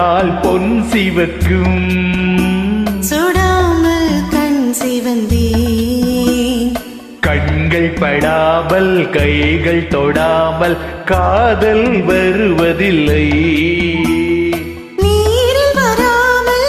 சுட்டால் பொன் சிவக்கும். சுடாமல் கண் சிவந்தேன் கண்கள் படாமல் கைகள் தொடாமல் காதல் வருவதில்லை. நீரில் வராமல்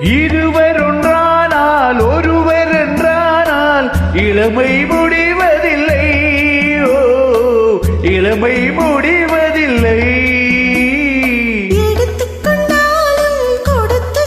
இருவர் ஒன்றானால் ஒருவர் என்றானால் இளமை முடிவதில்லை. ஓ இளமை முடிவதில்லை. எடுத்துக்கொண்டாலும் கொடுத்து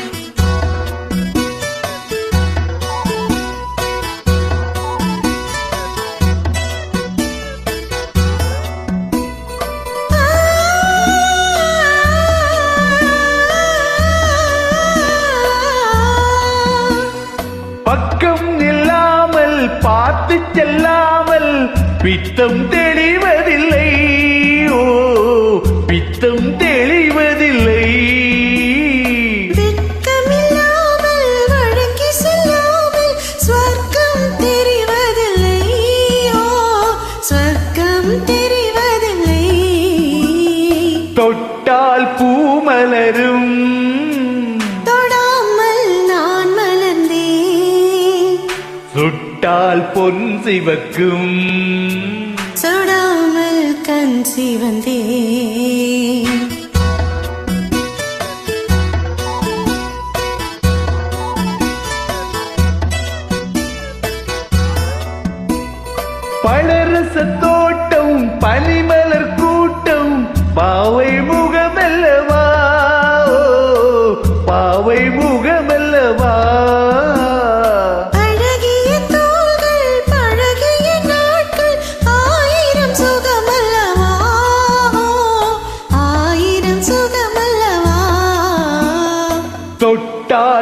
பார்த்து செல்லாமல் பித்தம் தெளிவதில்லை. ஓ பித்தம் தெளிவதில்லை. தெரிவதில்லை. ஓ சொர்க்கம் தெரிவதில்லை சுட்டால் பொன் சிவக்கும். சுடாமல் கண் சிவந்தேன். பழரச தோட்டம் பனிமலர் கூட்டம் பாவை முகமல்லவா?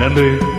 நன்றி.